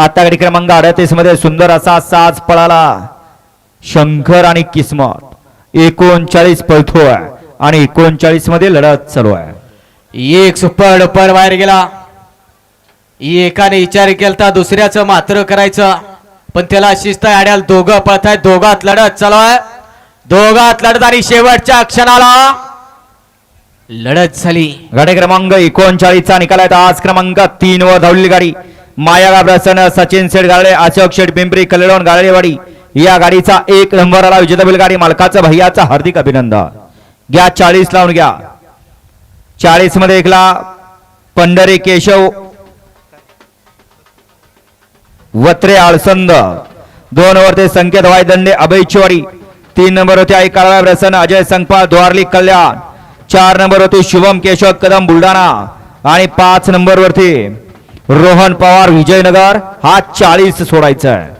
आता गाडी क्रमांक अडतीसमध्ये सुंदर असा साज पळाला. शंकर आणि किस्मत. एकोणचाळीस पळतोय आणि एकोणचाळीसमध्ये लढत चालू आहे. एक सुपर डुपर बाहेर गेला. एकाने विचार केलता दुसऱ्याचं मात्र करायचं. पण त्याला शिस्त आड्याला दोघं पळतायत दोघात लढत चालू आहे. दोघात लढत आणि शेवटच्या क्षणाला लढत झाली. गाडी क्रमांक एकोणचाळीसचा निकाल आहे. आज क्रमांक तीन वर धावलेली गाडी. माया गाब्रासन सचिन शेठ गाळे अशोक शेठ पिंपरी कलेडोन गाळेवाडी या गाडीचा एक नंबर आला विजेता गाडी. मालकाचं भैयाचं हार्दिक अभिनंदन. घ्या चाळीस लावून घ्या. चाळीसमध्ये एकला पंढरी केशव वत्रे आळसंद. दोन वरते संकेत वायदंडे अभय चिवाडी. तीन नंबर होते आई काळा प्रसन्न अजय संकपाळ द्वारली कल्याण. चार नंबर होते शुभम केशव कदम बुलढाणा. आणि पाच नंबर वरती रोहन पवार विजयनगर. हा चाळीस सोडायचा आहे.